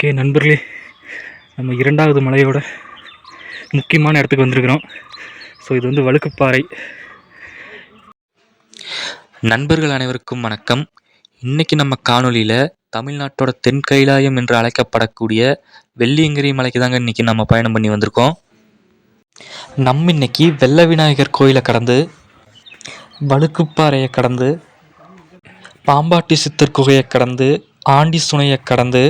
Okay நண்பர்களே நம்ம இரண்டாவது மலையோட முக்கியமான இடத்துக்கு வந்திருக்கிறோம். ஸோ இது வந்து வழுக்குப்பாறை. நண்பர்கள் அனைவருக்கும் வணக்கம். இன்றைக்கி நம்ம காணொலியில் தமிழ்நாட்டோட தென் கைலாயம் என்று அழைக்கப்படக்கூடிய வெள்ளியங்கிரி மலைக்கு தாங்க இன்னைக்கு நம்ம பயணம் பண்ணி வந்திருக்கோம். நம்ம இன்னைக்கு வெள்ள விநாயகர் கோயிலை கடந்து வழுக்குப்பாறையை கடந்து பாம்பாட்டி சித்தர் குகையை கடந்து ஆண்டி சுனையை கடந்து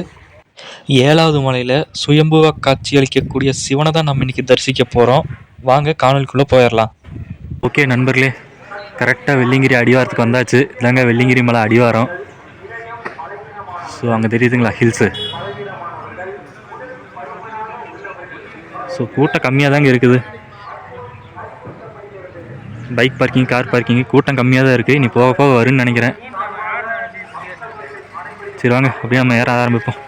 ஏழாவது மலையில் சுயம்புவாக காட்சியளிக்கக்கூடிய சிவனை தான் நம்ம இன்றைக்கி தரிசிக்க போகிறோம் வாங்க காணொலிக்குள்ளே போயிடலாம். ஓகே நண்பர்களே கரெக்டாக வெள்ளிங்கிரி அடிவாரத்துக்கு வந்தாச்சு. இதாங்க வெள்ளிங்கிரி மலை அடிவாரம். ஸோ அங்கே தெரியுதுங்களா ஹில்ஸு ஸோ கூட்டம் கம்மியாக தாங்க இருக்குது. பைக் பார்க்கிங் கார் பார்க்கிங் கூட்டம் கம்மியாக தான் இருக்குது இனி போக போக வரும்னு நினைக்கிறேன். சரி வாங்க அப்படியே நம்ம ஏற ஆரம்பிப்போம்.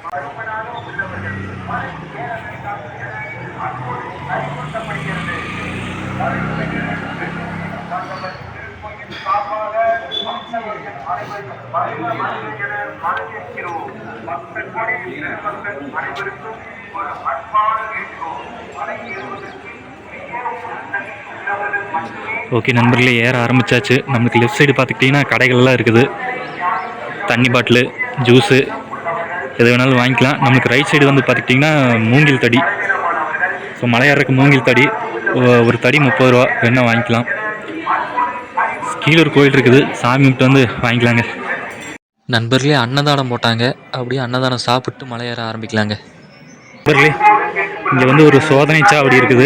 ஓகே நண்பர்களே ஏற ஆரம்பிச்சாச்சு. நம்மளுக்கு லெஃப்ட் சைடு பார்த்துக்கிட்டிங்கன்னா கடைகள்லாம் இருக்குது. தண்ணி பாட்டிலு ஜூஸு எது வேணாலும் வாங்கிக்கலாம். நம்மளுக்கு ரைட் சைடு வந்து பார்த்துக்கிட்டிங்கன்னா மூங்கில் தடி. ஸோ மலையேறக்கு மூங்கில் தடி. ஒரு தடி முப்பது ரூபா. வேணால் வாங்கிக்கலாம். கீழே ஒரு கோயில் இருக்குது. சாமி கும்பிட்டு வந்து வாங்கிக்கலாங்க. நண்பர்களே அன்னதானம் போட்டாங்க. அப்படியே அன்னதானம் சாப்பிட்டு மலையேற ஆரம்பிக்கலாங்க. இங்கே வந்து ஒரு சோதனை சாவடி இருக்குது.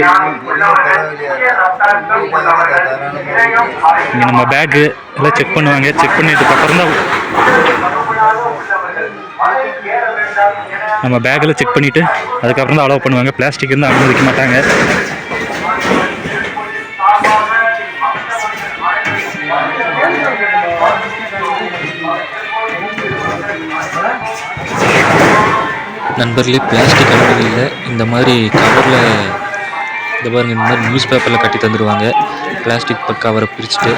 இங்கே நம்ம பேக்கு எல்லாம் செக் பண்ணுவாங்க. செக் பண்ணிட்டு அப்புறம் தான் நம்ம பேக்கில் செக் பண்ணிவிட்டு அதுக்கப்புறம் தான் அலோவ் பண்ணுவாங்க. பிளாஸ்டிக் இருந்தால் அனுமதிக்க மாட்டாங்க. நண்பர்களே பிளாஸ்டிக் அனுமதியில் இந்த மாதிரி கவரில் இந்த பாருங்க இந்த மாதிரி நியூஸ் பேப்பரில் கட்டி தந்துடுவாங்க பிளாஸ்டிக் கவரை பிரிச்சுட்டு.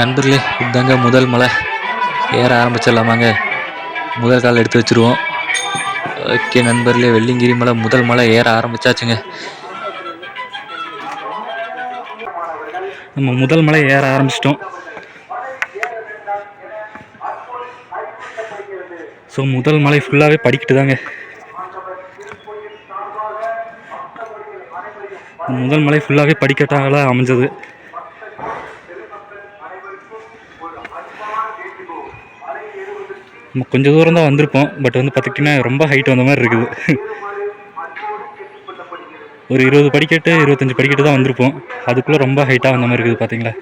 நண்பர்களே இதாங்க முதல் மலை ஏற ஆரம்பிச்சிடலாமாங்க. முதல் கால் எடுத்து வச்சுருவோம். ஓகே நண்பர்களே வெள்ளிங்கிரி மலை முதல் மலை ஏற ஆரம்பிச்சாச்சுங்க. நம்ம முதல் மலை ஏற ஆரம்பிச்சிட்டோம். ஸோ முதல் மலை ஃபுல்லாகவே படிக்கிட்டு தாங்க. முதல் மலை ஃபுல்லாகவே படிக்கட்டாக அமைஞ்சது. நம்ம கொஞ்சம் தூரம் தான் வந்திருப்போம். பட் வந்து பார்த்துக்கிட்டிங்கன்னா ரொம்ப ஹைட் வந்த மாதிரி இருக்குது. ஒரு இருபது படிக்கட்டு இருபத்தஞ்சி படிக்கட்டு தான் வந்திருப்போம். அதுக்குள்ளே ரொம்ப ஹைட்டாக வந்த மாதிரி இருக்குது பார்த்தீங்களா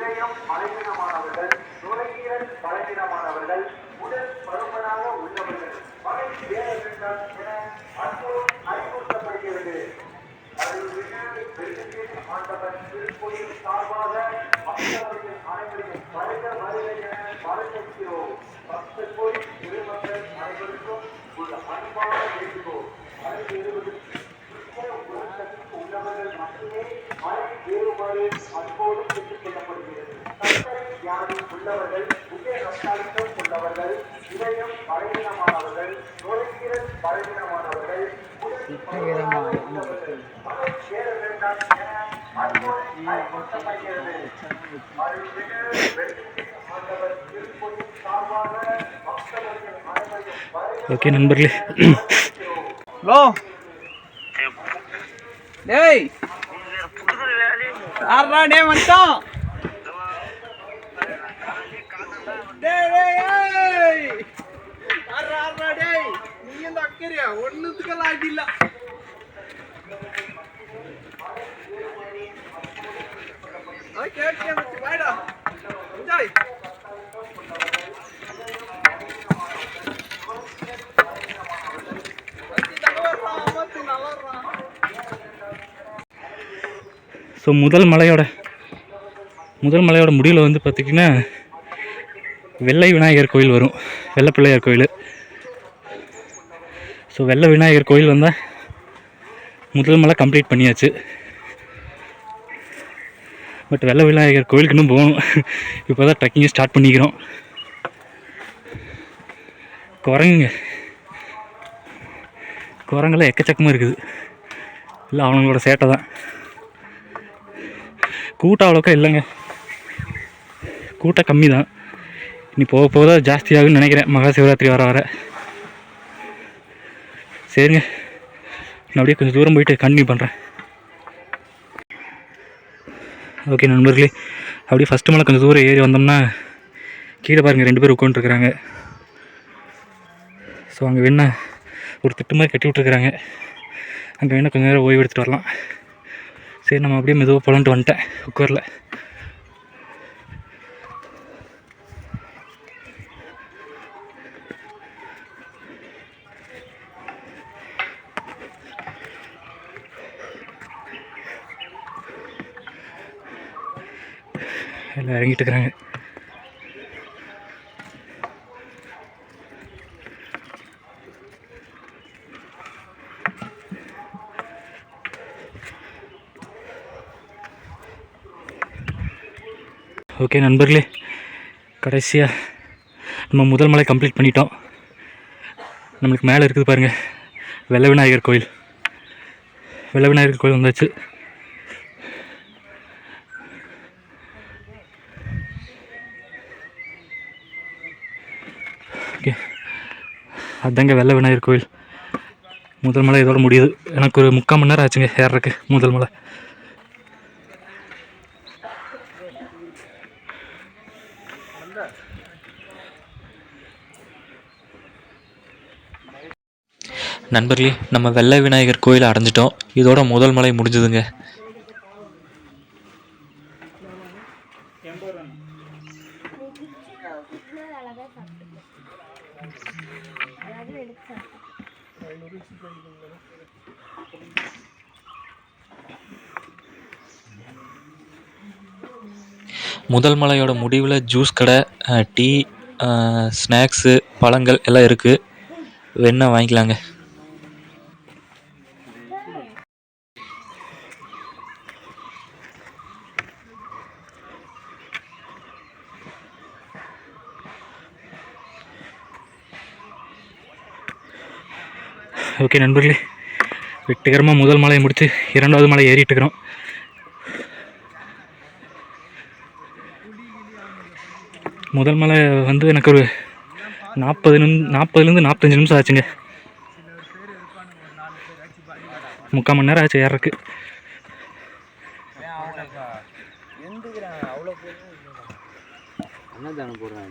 ஒரு அன்பான வேண்டுகோ மலை ஏறுவதற்கு உள்ளவர்கள் மட்டுமே மலை ஏறுமாறு அன்போடு கேட்டுக் கொள்ளப்படுகிறது சர்க்கரை தியானம் உள்ளவர்கள் உயர் இதயம் பலவீனமானவர்கள் நோய்கிறல் பலவீனமானவர்கள் உடல் பலவீனமானவர்கள் மலை ஏற வேண்டாம் ஓகே நண்பர்களே ஹலோ டேய் யாரா டே வந்துட்டான் டேய் டேய் ஏய் ஸோ முதல் மலையோட முதல் மலையோட முடிவில் வந்து பார்த்திங்கன்னா வெள்ளை விநாயகர் கோயில் வரும். வெள்ளை பிள்ளையார் கோயில். ஸோ வெள்ளை விநாயகர் கோயில் வந்தால் முதல் மலை கம்ப்ளீட் பண்ணியாச்சு. பட் வெள்ள விநாயகர் கோயிலுக்கு இன்னும் போகணும். இப்போ தான் ட்ரெக்கிங்கை ஸ்டார்ட் பண்ணிக்கிறோம். குரங்குங்க. குரங்கெல்லாம் எக்கச்சக்கமாக இருக்குது. இல்லை அவங்களோட சேட்டை தான் கூட்டம் அவ்வளோக்கா இல்லைங்க. கூட்டம் கம்மி தான். இனி போக போக தான் ஜாஸ்தி நினைக்கிறேன். மகா சிவராத்திரி வர வர. சரிங்க. நான் அப்படியே கொஞ்சம் தூரம் போயிட்டு கண்டினியூ பண்ணுறேன் ஓகே நண்பர்களே. அப்படியே ஃபஸ்ட்டு மலை கொஞ்சம் தூரம் ஏறி வந்தோம்னா கீழே பாருங்கள் ரெண்டு பேர் உட்காந்துருக்குறாங்க ஸோ அங்கே வேணா ஒரு திட்டு மாதிரி கட்டி விட்ருக்குறாங்க அங்கே வேணால் கொஞ்சம் நேரம் ஓய்வு எடுத்துகிட்டு வரலாம். சரி நம்ம அப்படியே மெதுவாக போலான்ட்டு வந்துட்டேன் குக்கரில் எல்லாம் இறங்கிட்டு இருக்கிறாங்க ஓகே நண்பர்களே கடைசியாக நம்ம முதல் மலை கம்ப்ளீட் பண்ணிட்டோம். நம்மளுக்கு மேலே இருக்குது பாருங்கள் வெள்ள விநாயகர் கோயில். வெள்ள விநாயகர் கோயில் வந்தாச்சு. ஓகே அதாங்க வெள்ள விநாயகர் கோயில். முதல் மலை இதோட முடியுது. எனக்கு ஒரு முக்கால் மணி நேரம் ஆச்சுங்க ஏறக்கு முதல் மலை. நண்பர்களே நம்ம வெள்ளை விநாயகர் கோயிலை அடைஞ்சிட்டோம். இதோட முதல் மலை முடிஞ்சதுங்க. முதல் மலையோட முடிவில் ஜூஸ் கடை டீ ஸ்நாக்ஸு பழங்கள் எல்லாம் இருக்குது வேணால் வாங்கிக்கலாங்க. ஓகே நண்பர்களே வெற்றிகரமாக முதல் மலையை முடித்து இரண்டாவது மலை ஏறிட்டு இருக்கிறோம். முதல் மலை வந்து எனக்கு ஒரு நாற்பது நிமி நாற்பதுலேருந்து நாற்பத்தஞ்சு நிமிஷம் ஆச்சுங்க. முக்கால் மணி நேரம் ஆச்சு ஏறக்கு அன்னதானம் போடுறாங்க?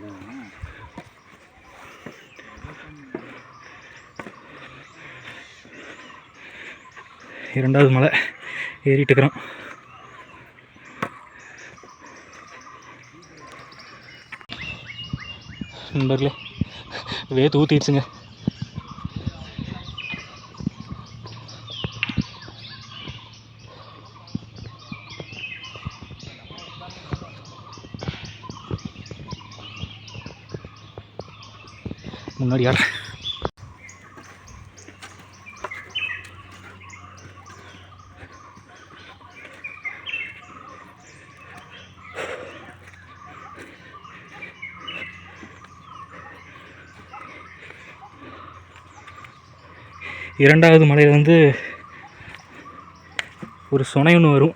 இரண்டாவது மலை. ஏறிட்டு இருக்கிறோம். நண்பர்களே வேத்து ஊற்றிடுச்சுங்க முன்னாடி யார்? இரண்டாவது மலையில் வந்து ஒரு சுனை ஒன்று வரும்.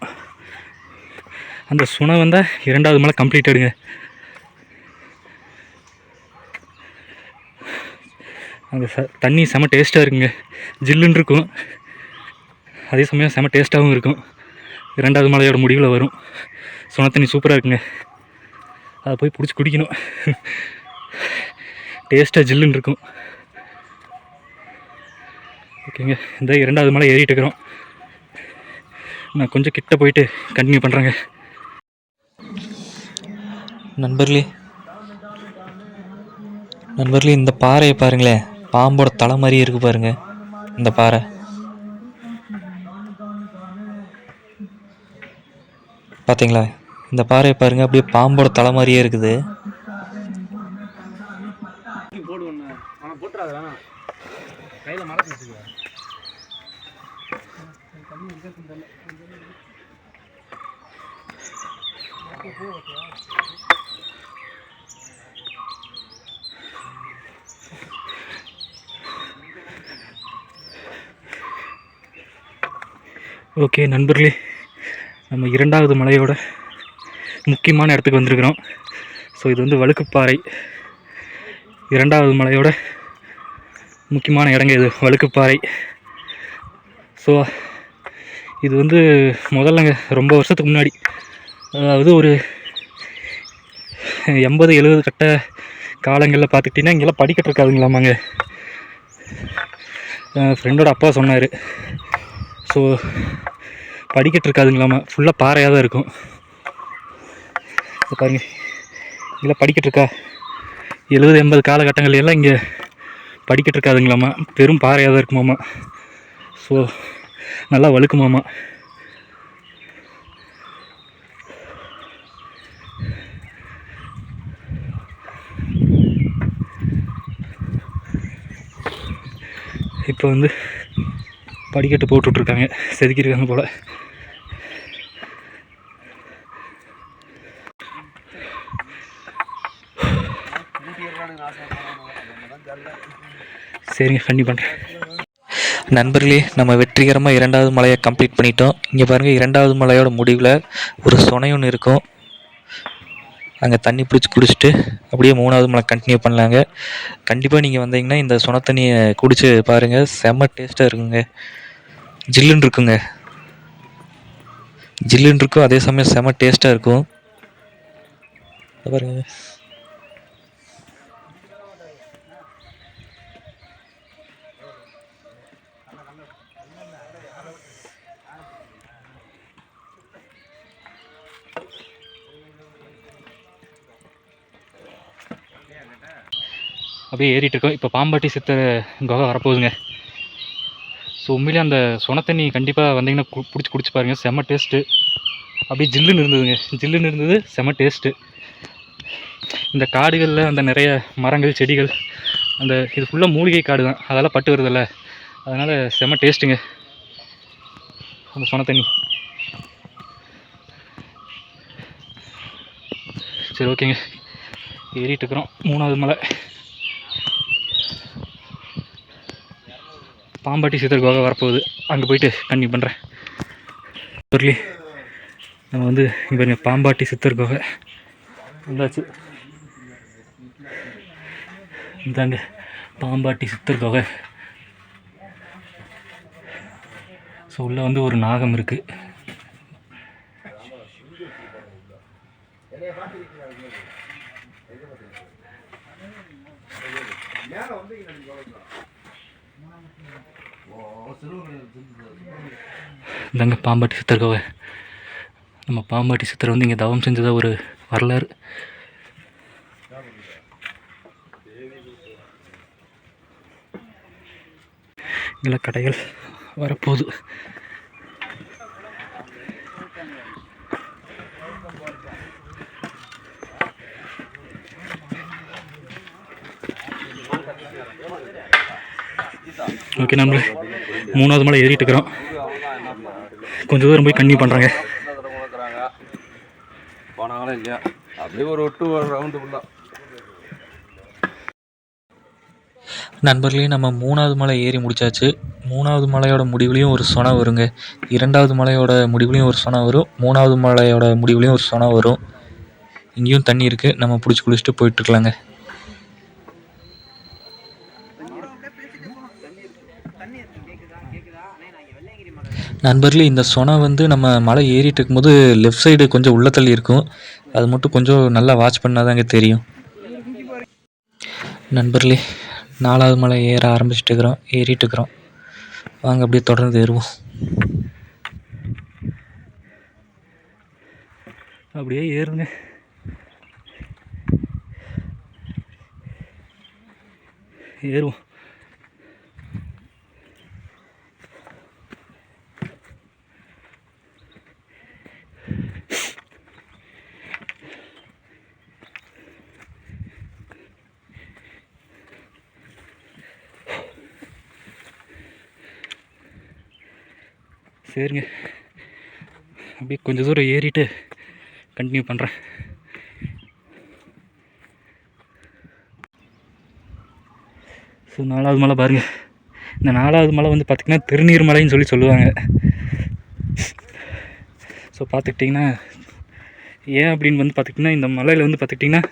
அந்த சுனை வந்தால் இரண்டாவது மலை கம்ப்ளீட்டாகிடுங்க அந்த ச தண்ணி செம டேஸ்ட்டாக இருக்குங்க. ஜில்லுன்னு இருக்கும். அதே சமயம் செம டேஸ்ட்டாகவும் இருக்கும். இரண்டாவது மலையோட முடிவில் வரும். சுனை தண்ணி சூப்பராக இருக்குங்க. அதை போய் பிடிச்சி குடிக்கணும். டேஸ்ட்டாக ஜில்லுன்னு இருக்கும். ஓகேங்க. இந்த இரண்டாவது மலை ஏறிட்டு இருக்கிறோம். நான் கொஞ்சம் கிட்ட போயிட்டு கண்டினியூ பண்ணுறேங்க நண்பர்களே நண்பர்களே இந்த பாறையை பாருங்களேன் பாம்போட தலை மாதிரியே இருக்கு பாருங்க. இந்த பாறை. பாத்தீங்களா? இந்த பாறையை பாருங்க. அப்படியே பாம்போட தலை மாதிரியே இருக்குது. கையில் மரத்தில் ஓகே நண்பர்களே நம்ம இரண்டாவது மலையோட முக்கியமான இடத்துக்கு வந்திருக்கிறோம். ஸோ இது வந்து வழுக்குப்பாறை. இரண்டாவது மலையோட முக்கியமான இடங்க இது வழுக்குப்பாறை. ஸோ இது வந்து முதல்லங்க ரொம்ப வருஷத்துக்கு முன்னாடி. அதாவது ஒரு எண்பது எழுபது கட்ட காலங்களில் பார்த்துக்கிட்டிங்கன்னா இங்கெல்லாம் படிக்கட்டு இருக்காதுங்களாமாங்க. ஃப்ரெண்டோட அப்பா சொன்னார். ஸோ படிக்கட்டு இருக்காதுங்களாமா. ஃபுல்லாக பாறையாக தான் இருக்கும். பாருங்கள் பாருங்க. இங்கே படிக்கட்டு இருக்கா? எழுபது எண்பது காலகட்டங்கள் எல்லாம் இங்கே படிக்கட்டு இருக்காதுங்களாமா. பெரும் பாறையாக தான் இருக்குமாம்மா ஸோ நல்லா வழுக்குமாமா இப்போ வந்து படிக்கட்டு போட்டுட்ருக்காங்க. செதுக்கியிருக்காங்க போல். சரிங்க ஃபன்னி பண்ணுறேன் நண்பர்களே நம்ம வெற்றிகரமாக இரண்டாவது மலையை கம்ப்ளீட் பண்ணிட்டோம். இங்கே பாருங்கள் இரண்டாவது மலையோட முடிவில் ஒரு சுனை ஒன்று இருக்கும். அங்கே தண்ணி பிடிச்சி குடிச்சிட்டு அப்படியே மூணாவது மலை கண்டினியூ பண்ணலாங்க. கண்டிப்பாக நீங்கள் வந்தீங்கன்னா இந்த சுனை தண்ணியை குடிச்சு பாருங்கள் செம்ம டேஸ்ட்டாக இருக்குங்க. ஜில்லுன்னு இருக்குங்க. ஜில்லுன்னு இருக்கும் அதே சமயம் செம்ம டேஸ்ட்டாக இருக்கும். பாருங்கள் அப்படியே ஏறிட்டு இருக்கோம். இப்போ பாம்பாட்டி சித்தர் குகை வரப்போகுதுங்க. ஸோ உண்மையிலே அந்த சொன தண்ணி கண்டிப்பாக வந்தீங்கன்னா கு பிடிச்சி குடிச்சு பாருங்கள் செம்ம டேஸ்ட்டு அப்படியே ஜில்லுன்னு இருந்ததுங்க. ஜில்லுன்னு இருந்தது செம்ம டேஸ்ட்டு இந்த காடுகளில் அந்த நிறைய மரங்கள் செடிகள் அந்த இது ஃபுல்லாக மூலிகை காடு தான். அதெல்லாம் பட்டு வருதில்ல. அதனால் செம்ம டேஸ்ட்டுங்க அந்த சொன தண்ணி. சரி ஓகேங்க. ஏறிட்டுருக்குறோம் மூணாவது மலை. பாம்பாட்டி சித்தர் குகை வரப்போகுது. அங்கே போயிட்டு கண்டினியூ பண்ணுறேன் சொல்லி நம்ம வந்து இங்கே பாருங்க பாம்பாட்டி சித்தர் குகை வந்தாச்சு. இந்தாங்க பாம்பாட்டி சித்தர் குகை ஸோ உள்ளே வந்து ஒரு நாகம் இருக்குது இந்தாங்க பாம்பாட்டி சித்தர் கோவை நம்ம பாம்பாட்டி சித்தர் வந்து இங்கே தவம் செஞ்சதாக ஒரு வரலாறு. இங்கெல்லாம் கடைகள் வரப்போகுது. ஓகே நம்மளே மூணாவது மலை ஏறிட்டு இருக்கிறோம். கொஞ்சம் தூரம் போய் கன்னியூ பண்ணுறாங்க போனாங்களா இல்லையா? அப்படியே ஒரு ஒட்டு ஒரு ரவுண்டு ஃபுல்லாக நண்பர்களே நம்ம மூணாவது மலை ஏறி முடிச்சாச்சு. மூணாவது மலையோட முடிவுலையும் ஒரு சொனை வருங்க. இரண்டாவது மலையோட முடிவுலையும் ஒரு சொனை வரும். மூணாவது மலையோட முடிவுலையும் ஒரு சொனை வரும். இங்கேயும் தண்ணி இருக்குது நம்ம பிடிச்சி குளிச்சுட்டு போயிட்டுருக்கலாங்க நண்பர்களே இந்த சொனை வந்து நம்ம மலை ஏறிட்டு இருக்கும்போது லெஃப்ட் சைடு கொஞ்சம் உள்ள தள்ளி இருக்கும். அது மட்டும் கொஞ்சம் நல்லா வாட்ச் பண்ணாதாங்க தெரியும். நண்பர்களே நாலாவது மலை ஏற ஆரம்பிச்சிட்டு இருக்கிறோம் ஏறிட்டு இருக்கிறோம் வாங்க அப்படியே தொடர்ந்து ஏறுவோம். அப்படியே ஏறுங்க. ஏறுவோம். சரிங்க. அப்படியே கொஞ்சம் தூரம் ஏறிட்டு கண்டினியூ பண்ணுறேன் ஸோ நாலாவது மலை பாருங்கள் இந்த நாலாவது மலை வந்து பார்த்திங்கன்னா திருநீர் மலைன்னு சொல்லி சொல்லுவாங்க. ஸோ பார்த்துக்கிட்டிங்கன்னா ஏன் அப்படின்னு வந்து பார்த்துக்கிட்டிங்கன்னா இந்த மலையில் வந்து பார்த்துக்கிட்டிங்கன்னா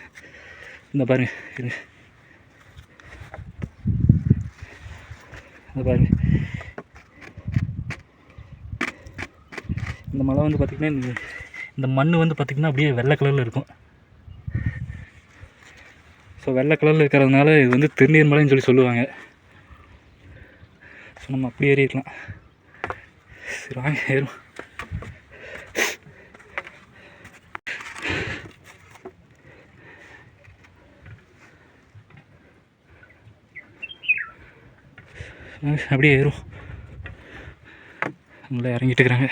இந்த பாருங்கள் இது இந்த பாருங்க இந்த மலை வந்து பார்த்திங்கன்னா இந்த மண் வந்து பார்த்திங்கன்னா அப்படியே வெள்ளை கலரில் இருக்கும். ஸோ வெள்ளை கலரில் இருக்கிறதுனால இது வந்து திருநீர் மலைன்னு சொல்லி சொல்லுவாங்க. ஸோ நம்ம அப்படி ஏறிக்கலாம் சரி வாங்க ஏறும் அப்படியே ஏறும் நல்லா இறங்கிட்டு இருக்கிறாங்க.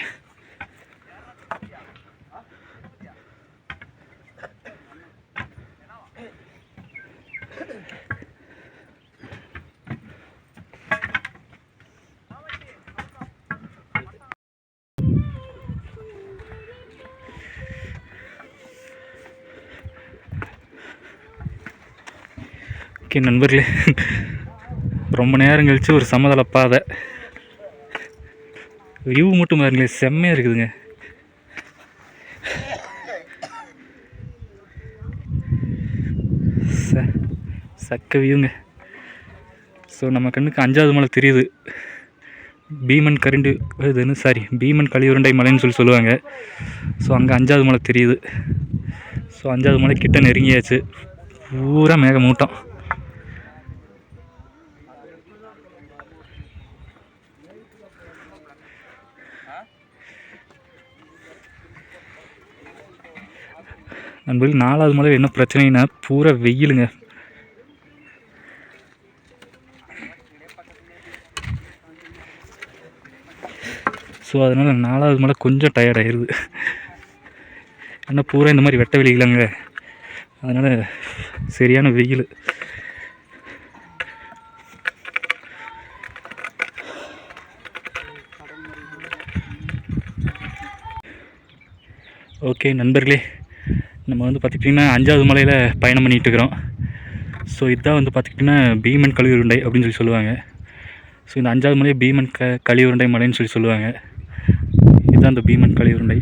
நண்பர்களே. ரொம்ப நேரம் கழித்து ஒரு சமதள பாதை வியூ மட்டும் பாருங்களேன் செம்மையாக இருக்குதுங்க. ச சக்க வியூங்க. ஸோ நம்ம கண்ணுக்கு அஞ்சாவது மலை தெரியுது. பீமன் கரண்டு இதுன்னு சாரி பீமன் கலியுருண்டை மலைன்னு சொல்லி சொல்லுவாங்க. ஸோ அங்கே அஞ்சாவது மலை தெரியுது. ஸோ அஞ்சாவது மலை கிட்ட நெருங்கியாச்சு. பூரா மேகமூட்டம். நண்பர்கள் நாலாவது மலை என்ன பிரச்சனைனா பூரா வெயிலுங்க. ஸோ அதனால் நாலாவது மலை கொஞ்சம் டயர்ட் ஆயிடுது ஏன்னா பூரா இந்த மாதிரி வெட்ட வெளியிலங்க. அதனால் சரியான வெயில். ஓகே நண்பர்களே. நம்ம வந்து பார்த்துக்கிட்டிங்கன்னா அஞ்சாவது மலையில் பயணம் பண்ணிகிட்டு இருக்கிறோம் ஸோ இதுதான் வந்து பார்த்துக்கிட்டிங்கன்னா பீமன் கலியுருண்டை அப்படின்னு சொல்லி சொல்லுவாங்க. ஸோ இந்த அஞ்சாவது மலையை பீமன் க கலியுருண்டை மலைன்னு சொல்லி சொல்லுவாங்க. இதுதான் இந்த பீமன் கலியுருண்டை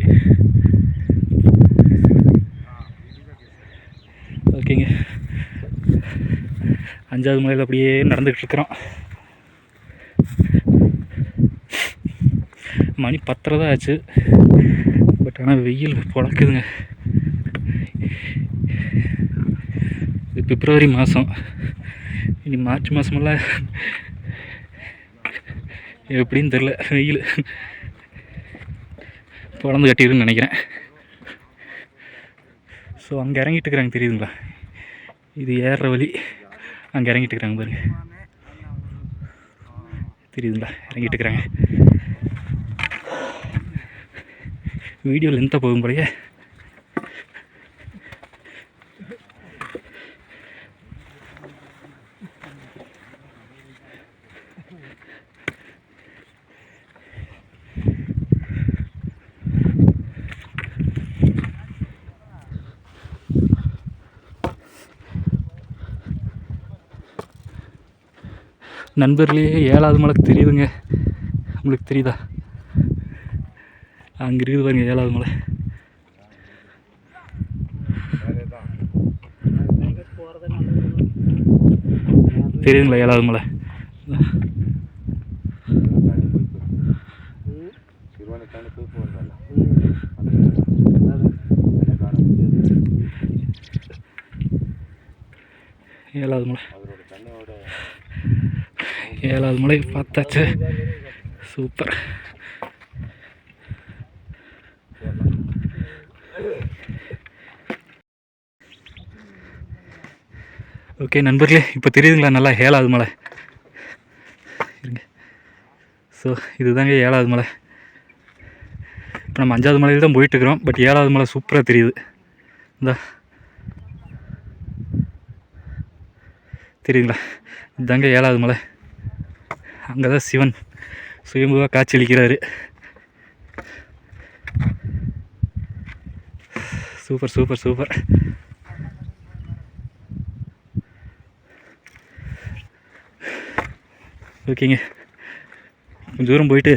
ஓகேங்க. அஞ்சாவது மலையில் அப்படியே நடந்துக்கிட்டு இருக்கிறோம் மணி பத்தரை தான் ஆச்சு. பட் ஆனால் வெயில் பொழக்குதுங்க. பிப்ரவரி மாதம் இனி மார்ச் மாதமெல்லாம் எப்படின்னு தெரில வெயில். பிறந்து கட்டிடுன்னு நினைக்கிறேன். ஸோ அங்கே இறங்கிட்டு இருக்கிறாங்க தெரியுதுங்களா? இது ஏறுற வழி. அங்கே இறங்கிட்டு இருக்கிறாங்க பாருங்க. தெரியுதுங்களா? இறங்கிட்டு இருக்கிறாங்க. வீடியோ லென்த்தாக போகும் போலயே. நண்பர்களே ஏழாவது மலை தெரியுதுங்க. உங்களுக்கு தெரியுதா? அங்கே இருக்குது பாருங்க ஏழாவது மலை. தெரியுதுங்களா ஏழாவது மலை? ஏழாவது மலை. ஏழாவது மலை பார்த்தாச்சு. சூப்பர். ஓகே நண்பர்களே இப்போ தெரியுதுங்களா நல்லா ஏழாவது மலை? இருங்க. ஸோ இதுதாங்க ஏழாவது மலை. இப்போ நம்ம அஞ்சாவது மலையில் தான் போயிட்டுருக்குறோம். பட் ஏழாவது மலை சூப்பராக தெரியுது. இந்தா. தெரியுங்களா இதுதாங்க ஏழாவது மலை. அங்கே தான் சிவன் சுயம்புவாக காட்சியளிக்கிறாரு. Super super super. ஓகேங்க. கொஞ்சம் தூரம் போயிட்டு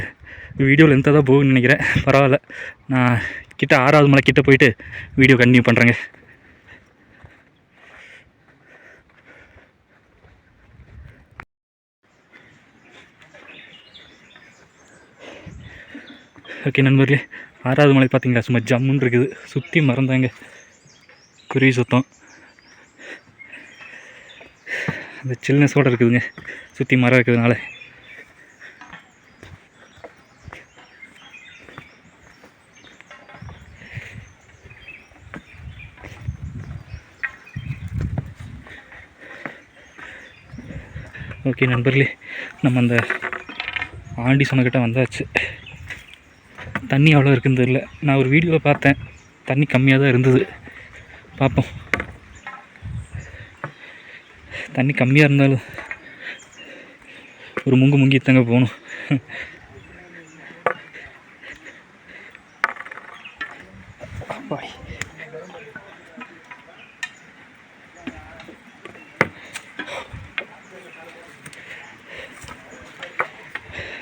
வீடியோ லென்த்தாக தான் போகும்னு நினைக்கிறேன். பரவாயில்ல. நான் கிட்ட ஆறாவது மலை கிட்ட போயிட்டு வீடியோ கண்டினியூ பண்ணுறேங்க ஓகே நண்பர்களே ஆறாவது மலை பார்த்தீங்களா? சும்மா ஜம்முன்னு இருக்குது. சுற்றி மறந்தாங்க. குருவி சுத்தம். அந்த சில்னஸோடு இருக்குதுங்க. சுற்றி மரம் இருக்கிறதுனால. ஓகே நண்பர்களே நம்ம அந்த ஆண்டி சொன்னக்கிட்ட வந்தாச்சு. தண்ணி அவ்வளோ இருக்குன்னு தெரியல. நான் ஒரு வீடியோவை பார்த்தேன். தண்ணி கம்மியாக தான் இருந்தது. பார்ப்போம். தண்ணி கம்மியாக இருந்தாலும் ஒரு முங்கு முங்கி தாங்க போகணும். பாய்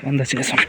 வந்தாச்சு நேசம்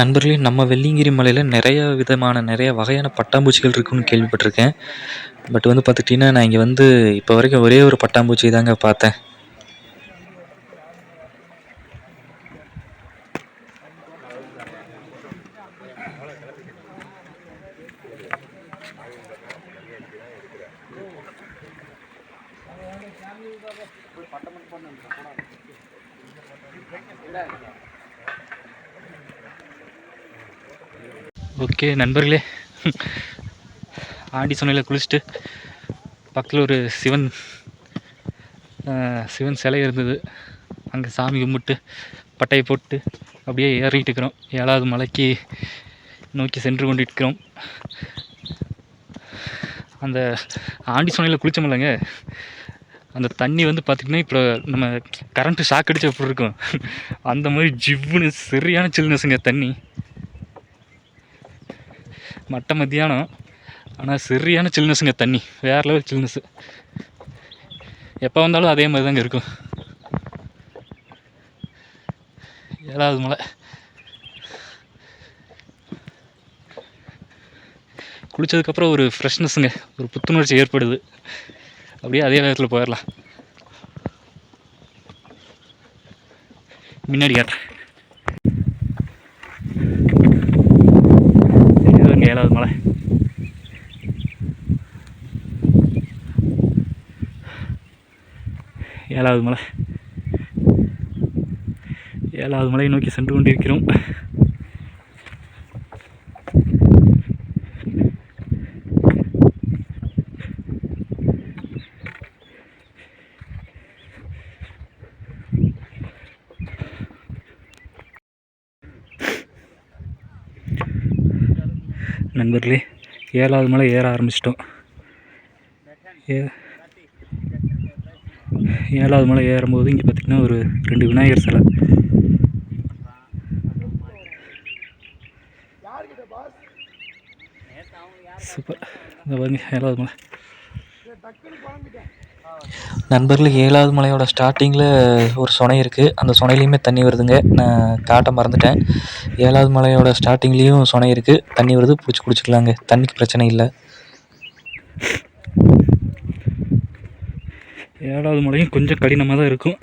நண்பர்களே நம்ம வெள்ளியங்கிரி மலையில் நிறைய விதமான நிறைய வகையான பட்டாம்பூச்சிகள் இருக்குன்னு கேள்விப்பட்டிருக்கேன். பட் வந்து பார்த்துட்டிங்கன்னா நான் இங்கே வந்து இப்போ வரைக்கும் ஒரே ஒரு பட்டாம்பூச்சி தாங்க பார்த்தேன். ஓகே நண்பர்களே. ஆண்டி சொன்னையில் குளிச்சுட்டு பக்கத்தில் ஒரு சிவன் சிவன் சிலை இருந்தது. அங்கே சாமி கும்பிட்டு பட்டையை போட்டு அப்படியே ஏறிட்டு இருக்கிறோம். ஏழாவது மலைக்கு நோக்கி சென்று கொண்டு இருக்கிறோம் அந்த ஆண்டி சொன்னையில் குளித்தோமில்லங்க அந்த தண்ணி வந்து பார்த்திங்கன்னா இப்போ நம்ம கரண்ட்டு ஷாக் அடிச்ச எப்படி இருக்கும். அந்த மாதிரி ஜிவ்னு சரியான சில்னஸுங்க தண்ணி. மட்டை மத்தியானம். ஆனால் சரியான சில்னஸுங்க தண்ணி. வேறு லெவல் சில்னஸ்ஸு எப்போ வந்தாலும் அதே மாதிரி தாங்க இருக்கும். ஏழாவது மலை. குளித்ததுக்கப்புறம் ஒரு ஃப்ரெஷ்னஸ்ஸுங்க ஒரு புத்துணர்ச்சி ஏற்படுது. அப்படியே அதே நேரத்தில் போயிடலாம். முன்னாடி கேட்டேன் ஏழாவது மலை. ஏழாவது மலையை நோக்கி சென்று கொண்டிருக்கிறோம். நண்பர்களே ஏழாவது மலை ஏற ஆரம்பிச்சிட்டோம். ஏ ஏழாவது மலை ஏறும்போது இங்கே பார்த்திங்கன்னா ஒரு ரெண்டு விநாயகர் சிலை. சூப்பர். இந்த பாருங்க ஏழாவது மலை. நண்பர்கள் ஏழாவது மலையோட ஸ்டார்டிங்கில் ஒரு சுனை இருக்குது அந்த சுனையிலையுமே தண்ணி வருதுங்க. நான் காட்ட மறந்துட்டேன். ஏழாவது மலையோட ஸ்டார்டிங்லேயும் சுனை இருக்குது தண்ணி வருது பிடிச்சி குடிச்சிக்கலாங்க. தண்ணிக்கு பிரச்சனை இல்லை. ஏழாவது மலையும் கொஞ்சம் கடினமாக தான் இருக்கும்.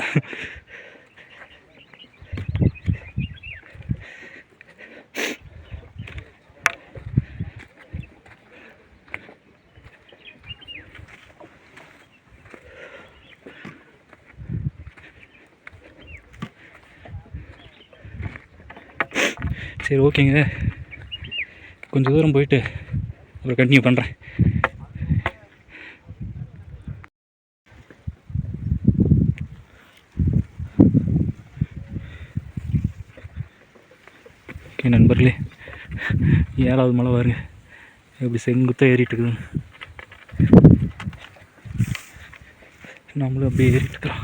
சரி ஓகேங்க. கொஞ்சம் தூரம் போயிட்டு அப்புறம் கண்டினியூ பண்ணுறேன் ஓகே நண்பர்களே ஏழாவது மலை பாருங்க. எப்படி செங்குத்தாக ஏறிட்டு இருக்குது நம்மளும் அப்படியே ஏறிட்டு இருக்கிறோம்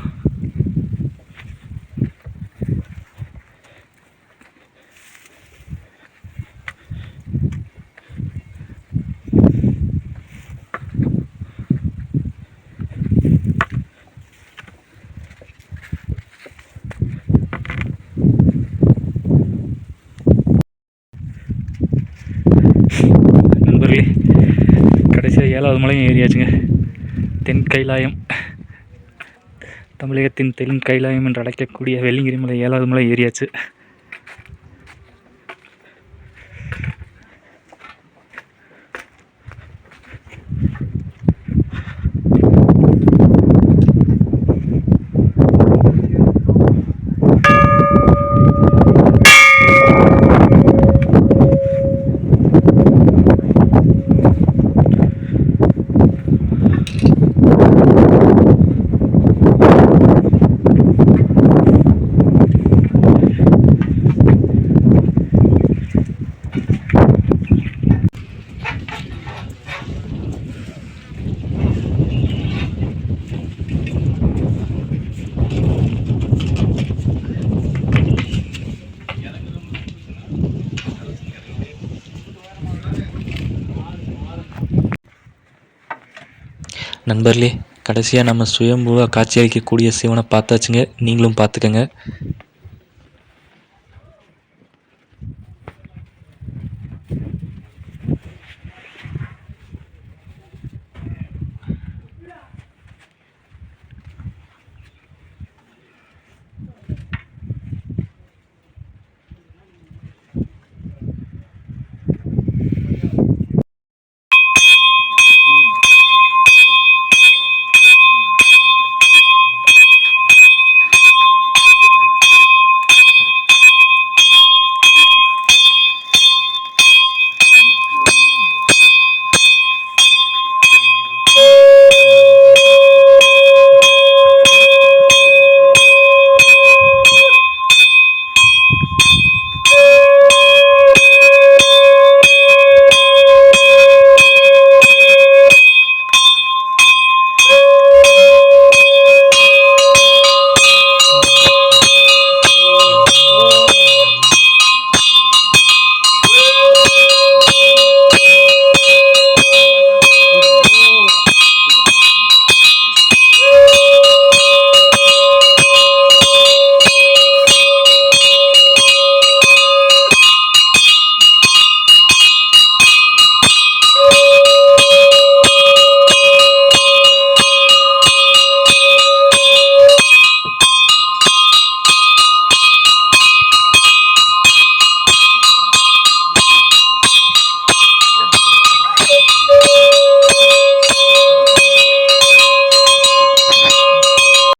நண்பர்களே கடைசியாக மலையும் ஏறியாச்சுங்க. தென் கைலாயம். தமிழகத்தின் தென் கைலாயம் என்று அழைக்கக்கூடிய வெள்ளிங்கிரி மலை ஏழாவது மலை ஏறியாச்சு. நண்பர்களே கடைசியாக நம்ம சுயம்புவாக காட்சியளிக்கக்கூடிய சிவனை பார்த்தாச்சுங்க. நீங்களும் பார்த்துக்கங்க.